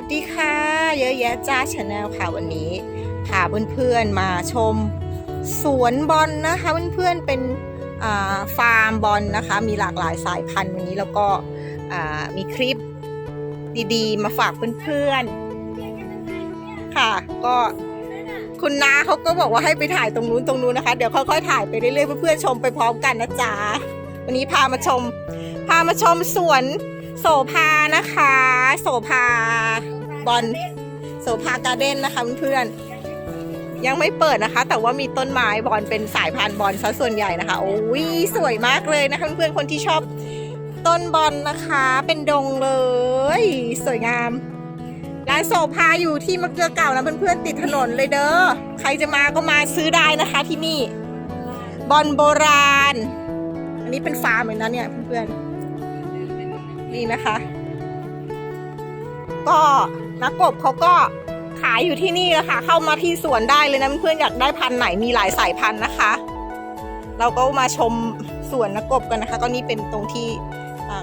วัสดีค่ะ เยอะแยะจ้าชาแนลค่ะวันนี้พาเพื่อนๆมาชม สวนบอลนะคะเพื่อนๆเป็นฟาร์มบอลนะคะ มีหลากหลายสายพันธุ์วันนี้แล้วก็มีคลิปดีๆ มาฝากเพื่อนๆค่ะ ก็คุณนาเขาก็บอกว่าให้ไปถ่ายตรงนู้นตรงนู้นนะคะ เดี๋ยวค่อยๆถ่ายไปเรื่อยๆเพื่อนๆชมไปพร้อมกันนะจ๊ะวันนี้พามาชม พามาชมสวน โสภานะคะ โสภาบอลโสภาการ์เด้นนะคะเพื่อนๆยังไม่เปิดนะคะ แต่ว่ามีต้นไม้บอลเป็นสายพันธุ์บอลซะส่วนใหญ่นะคะโอ้ยสวยมากเลยนะคะเพื่อนๆคนที่ชอบต้นบอลนะคะ เป็นดงเลย สวยงามร้านโสภาอยู่ที่มะเกลือเก่านะเพื่อนๆติดถนนเลยเด้อใครจะมาก็มาซื้อได้นะคะที่นี่ บอลโบราณ อันนี้เป็นฟาร์มเลยนะเนี่ยเพื่อนๆ นี่นะคะ ก็นักกบเขาก็ขายอยู่ที่นี่แล้วค่ะเข้ามาที่สวนได้เลยนะเพื่อนๆอยากได้พันธุ์ไหนมีหลายสายพันธุ์นะคะ เราก็มาชมสวนนักกบกันนะคะ ก็นี่เป็นตรงที่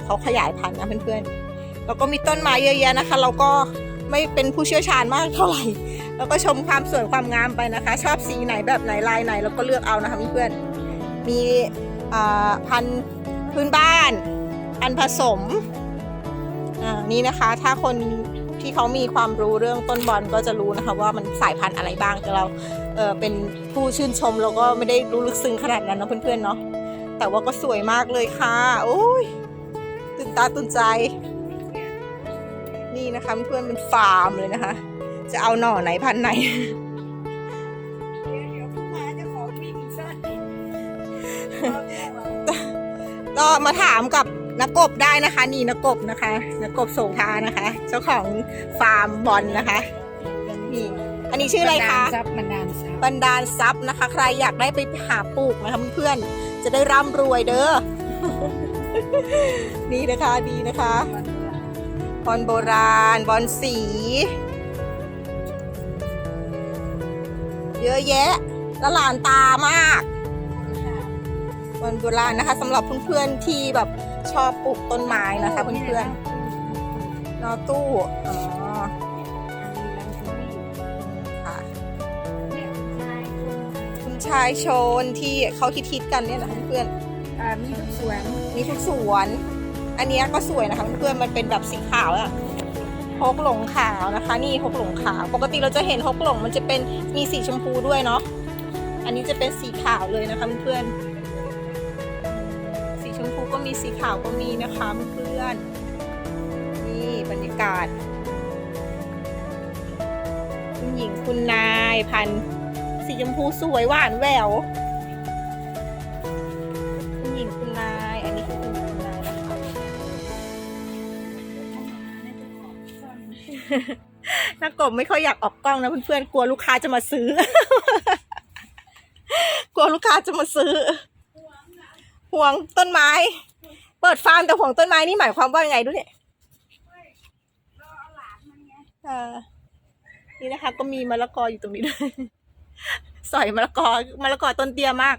เขาขยายพันธุ์นะเพื่อนๆแล้วก็มีต้นไม้เยอะแยะนะคะ เราก็ไม่เป็นผู้เชี่ยวชาญมากเท่าไหร่ แล้วก็ชมความสวยความงามไปนะคะ ชอบสีไหนแบบไหนลายไหนเราก็เลือกเอานะคะเพื่อนๆมีพันธุ์พื้นบ้าน พันผสมอ่านี่นะคะ ถ้าคนที่เขามีความรู้เรื่องต้นบอลก็จะรู้นะคะว่ามันสายพันธุ์อะไรบ้างแต่เราเออเป็นผู้ชื่นชมเราก็ไม่ได้รู้ลึกซึ้งขนาดนั้นนะเพื่อนๆเนาะแต่ว่าก็สวยมากเลยค่ะโอ้ยตื่นตาตื่นใจ นี่นะคะเพื่อนเป็นฟาร์มเลยนะคะ จะเอาหน่อไหนพันธุ์ไหนก็มาถามกับ นักกบได้นะคะ นี่นักกบนะคะนักกบโสภานะคะ เจ้าของฟาร์มบอลนะคะนี่อันนี้ชื่ออะไรคะทรัพย์มันดานทรัพย์บรรดาลทรัพย์นะคะ ใครอยากได้ไปหาปลูกนะคะเพื่อนๆจะได้ร่ำรวยเด้อนี่นะคะดีนะคะบอลโบราณบอลสี เยอะแยะละลานตามากบอลโบราณนะคะสำหรับเพื่อนๆที่แบบ ชอบปลูกต้นไม้นะคะเพื่อนๆนอตู้อ๋อค่ะคุณชายโชนที่เขาคิดๆกันเนี่ยนะคะเพื่อนอ่ามีทุกสวนๆมีทุกสวน อันเนี้ยก็สวยนะคะเพื่อนๆมันเป็นแบบสีขาวอะฮกหลงขาวนะคะ นี่ฮกหลงขาว ปกติเราจะเห็นฮกหลงมันจะเป็นมีสีชมพูด้วยเนาะอันนี้จะเป็นสีขาวเลยนะคะเพื่อนๆสีชมพู ก็มีสีขาวก็มีนะคะเพื่อนนี่บรรยากาศ คุณหญิงคุณนายพันสีชมพูสวยหวานแหววคุณหญิงคุณนายอันนี้คือคุณหญิงคุณนายนะคะนักกบไม่ค่อยอยากออกกล้องนะเพื่อนๆกลัวลูกค้าจะมาซื้อ กลัวลูกค้าจะมาซื้อ ห่วงต้นไม้ เปิดฟาร์มแต่ห่วงต้นไม้นี่หมายความว่าไงด้วยเนี่ยเออนี่นะคะ ก็มีมะละกออยู่ตรงนี้ด้วยสอยมะละกอมะละกอต้นเตี้ยมาก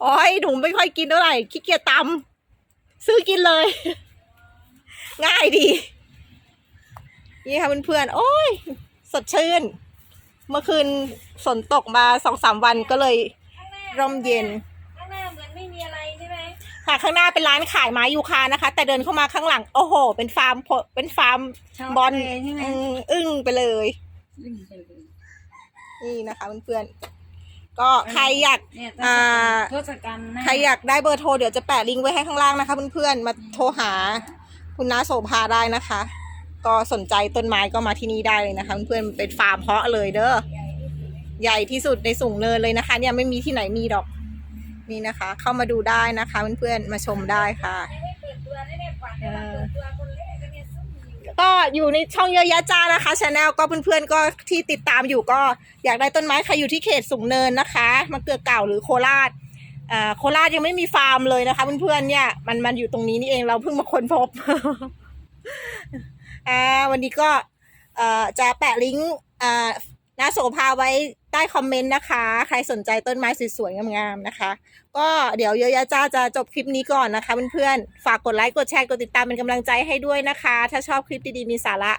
โอ้ยหนูไม่ค่อยกินเท่าไหร่ขี้เกียจตำซื้อกินเลย ง่ายดี นี่ค่ะเพื่อนๆโอ้ย สดชื่น เมื่อคืนฝนตกมาสองสามวันก็เลย ร่มเย็น ข้างหน้าเหมือนไม่มีอะไรใช่ไหมค่ะข้างหน้าเป็นร้านขายไม้ยูคานะคะ แต่เดินเข้ามาข้างหลัง โอ้โห เป็นฟาร์มผลเป็นฟาร์มบอลใช่ไหม อืมอึ้งไปเลยวิ่งไปเลย นี่นะคะเพื่อนๆก็ใครอยาก เนี่ยอ่า ทศกัณฐ์หน้ใครอยากได้เบอร์โทรเดี๋ยวจะแปะลิงก์ไว้ให้ข้างล่างนะคะเพื่อนๆมาโทรหาคุณน้าโสภาได้นะคะ ก็สนใจต้นไม้ก็มาที่นี่ได้เลยนะคะเพื่อนๆเป็นฟาร์มเพาะเลยเด้อ ใหญ่ที่สุดในสูงเนินเลยนะคะ เนี่ยไม่มีที่ไหนมีดอกนี่นะคะ เข้ามาดูได้นะคะเพื่อนๆมาชมได้ค่ะก็อยู่ในช่องเยอะแยะจ้านะคะชาแนลก็เพื่อนๆก็ที่ติดตามอยู่ก็อยากได้ต้นไม้ใครอยู่ที่เขตสูงเนินนะคะมะเกลือเก่าหรือโคราชอ่าโคราชยังไม่มีฟาร์มเลยนะคะเพื่อนๆเนี่ยมันมันอยู่ตรงนี้นี่เองเราเพิ่งมาค้นพบวันนี้ก็จะแปะลิงก์หน้าโสภาไว้ ต้คอมเมนต์นะคะ ใครสนใจต้นไม้สวยๆงามๆนะคะ ก็เดี๋ยวเยอะยะจ้าจะจบคลิปนี้ก่อนนะคะเพื่อนๆฝากกดไลค์กดแชร์กดติดตามเป็นกำลังใจให้ด้วยนะคะ ถ้าชอบคลิปดีๆมีสาระ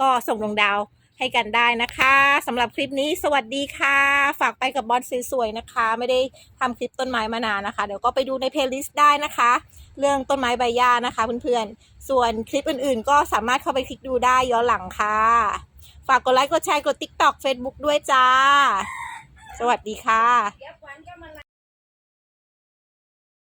ก็ส่งดวงดาวให้กันได้นะคะสำหรับคลิปนี้สวัสดีค่ะ ฝากไปกับบอลสวยๆนะคะ ไม่ได้ทำคลิปต้นไม้มานานนะคะ เดี๋ยวก็ไปดูในเพลย์ลิสต์ได้นะคะ เรื่องต้นไม้ใบหญ้านะคะเพื่อนๆส่วนคลิปอื่นๆ ก็สามารถเข้าไปคลิกดูได้ย้อนหลังค่ะ ฝากกดไลค์ กดแชร์ กดติ๊กต็อกเฟซบุ๊กด้วยจ้า สวัสดีค่ะ